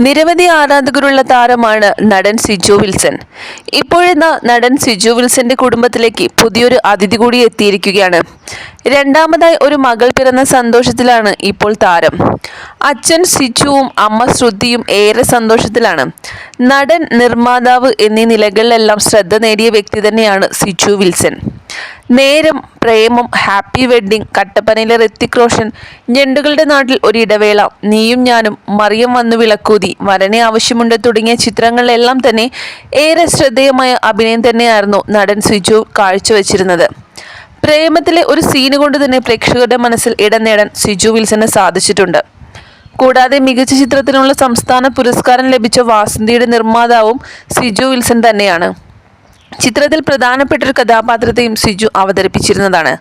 നിരവധി ആരാധകരുള്ള താരമാണ് നടൻ സിജു വിൽസൺ. ഇപ്പോഴെന്ന നടൻ സിജു വിൽസന്റെ കുടുംബത്തിലേക്ക് പുതിയൊരു അതിഥി കൂടി എത്തിയിരിക്കുകയാണ്. രണ്ടാമതായി ഒരു മകൾ പിറന്ന സന്തോഷത്തിലാണ് ഇപ്പോൾ താരം. അച്ഛൻ സിജുവും അമ്മ ശ്രുതിയും ഏറെ സന്തോഷത്തിലാണ്. നടൻ നിർമ്മാതാവ് എന്നീ നിലകളിലെല്ലാം ശ്രദ്ധ നേടിയ വ്യക്തി തന്നെയാണ് Siju Wilson. Neram Premam happy wedding കട്ടപ്പനയിലെ ഋത്തിക് റോഷൻ ഞണ്ടുകളുടെ നാട്ടിൽ ഒരു ഇടവേള നീയും ഞാനും മറിയം വന്നു വിളക്കൂതി വരനെ ആവശ്യമുണ്ട് തുടങ്ങിയ ചിത്രങ്ങളിലെല്ലാം തന്നെ ഏറെ ശ്രദ്ധേയമായ അഭിനയം തന്നെയായിരുന്നു നടൻ സിജു കാഴ്ചവെച്ചിരുന്നത്. പ്രേമത്തിലെ ഒരു സീന് കൊണ്ട് തന്നെ പ്രേക്ഷകരുടെ മനസ്സിൽ ഇടം നേടാൻ സിജു വിൽസന് സാധിച്ചിട്ടുണ്ട്. കൂടാതെ മികച്ച ചിത്രത്തിനുള്ള സംസ്ഥാന പുരസ്കാരം ലഭിച്ച വാസന്തിയുടെ നിർമ്മാതാവും സിജു വിൽസൺ തന്നെയാണ്. ചിത്രത്തിൽ പ്രധാനപ്പെട്ട ഒരു കഥാപാത്രത്തെയും സിജു അവതരിപ്പിച്ചിരുന്നതാണ്.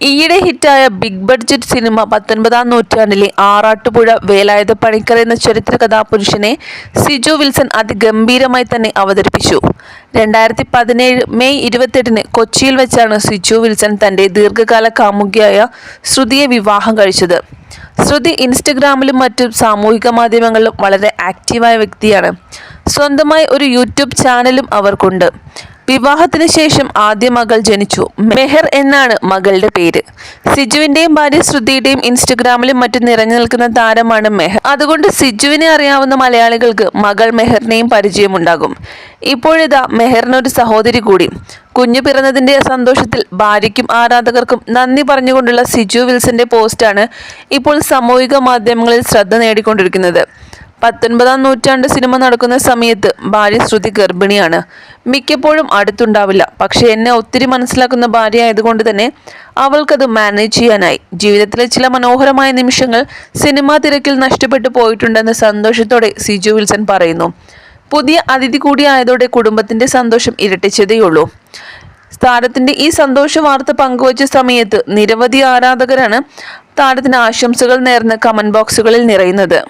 ഈയിടെ ഹിറ്റായ ബിഗ് ബഡ്ജറ്റ് സിനിമ പത്തൊൻപതാം നൂറ്റാണ്ടിലെ ആറാട്ടുപുഴ വേലായുധ പണിക്കർ എന്ന ചരിത്ര കഥാപുരുഷനെ സിജു വിൽസൺ അതിഗംഭീരമായി തന്നെ അവതരിപ്പിച്ചു. രണ്ടായിരത്തി പതിനേഴ് മെയ് ഇരുപത്തെട്ടിന് കൊച്ചിയിൽ വെച്ചാണ് സിജു വിൽസൺ തന്റെ ദീർഘകാല കാമുകിയായ ശ്രുതിയെ വിവാഹം കഴിച്ചത്. ശ്രുതി ഇൻസ്റ്റഗ്രാമിലും മറ്റും സാമൂഹിക മാധ്യമങ്ങളിലും വളരെ ആക്റ്റീവായ വ്യക്തിയാണ്. സ്വന്തമായി ഒരു യൂട്യൂബ് ചാനലും അവർക്കുണ്ട്. വിവാഹത്തിന് ശേഷം ആദ്യ മകൾ ജനിച്ചു. മെഹർ എന്നാണ് മകളുടെ പേര്. സിജുവിന്റെയും ഭാര്യ ശ്രുതിയുടെയും ഇൻസ്റ്റഗ്രാമിലും മറ്റും നിറഞ്ഞു നിൽക്കുന്ന താരമാണ് മെഹർ. അതുകൊണ്ട് സിജുവിനെ അറിയാവുന്ന മലയാളികൾക്ക് മകൾ മെഹറിനെയും പരിചയമുണ്ടാകും. ഇപ്പോഴിതാ മെഹറിനൊരു സഹോദരി കൂടി. കുഞ്ഞു പിറന്നതിന്റെ സന്തോഷത്തിൽ ഭാര്യയ്ക്കും ആരാധകർക്കും നന്ദി പറഞ്ഞുകൊണ്ടുള്ള സിജു വിൽസന്റെ പോസ്റ്റാണ് ഇപ്പോൾ സാമൂഹിക മാധ്യമങ്ങളിൽ ശ്രദ്ധ നേടിക്കൊണ്ടിരിക്കുന്നത്. പത്തൊൻപതാം നൂറ്റാണ്ട് സിനിമ നടക്കുന്ന സമയത്ത് ഭാര്യ ശ്രുതി ഗർഭിണിയാണ്. മിക്കപ്പോഴും അടുത്തുണ്ടാവില്ല. പക്ഷെ എന്നെ ഒത്തിരി മനസ്സിലാക്കുന്ന ഭാര്യ ആയതുകൊണ്ട് തന്നെ അവൾക്കത് മാനേജ് ചെയ്യാനായി. ജീവിതത്തിലെ ചില മനോഹരമായ നിമിഷങ്ങൾ സിനിമാ തിരക്കിൽ നഷ്ടപ്പെട്ടു പോയിട്ടുണ്ടെന്ന് സന്തോഷത്തോടെ സിജു വിൽസൺ പറയുന്നു. പുതിയ അതിഥി കൂടിയായതോടെ കുടുംബത്തിന്റെ സന്തോഷം ഇരട്ടിച്ചതേയുള്ളൂ. താരത്തിന്റെ ഈ സന്തോഷ വാർത്ത പങ്കുവച്ച സമയത്ത് നിരവധി ആരാധകരാണ് താരത്തിന് ആശംസകൾ നേർന്ന് കമന്റ് ബോക്സുകളിൽ നിറയുന്നത്.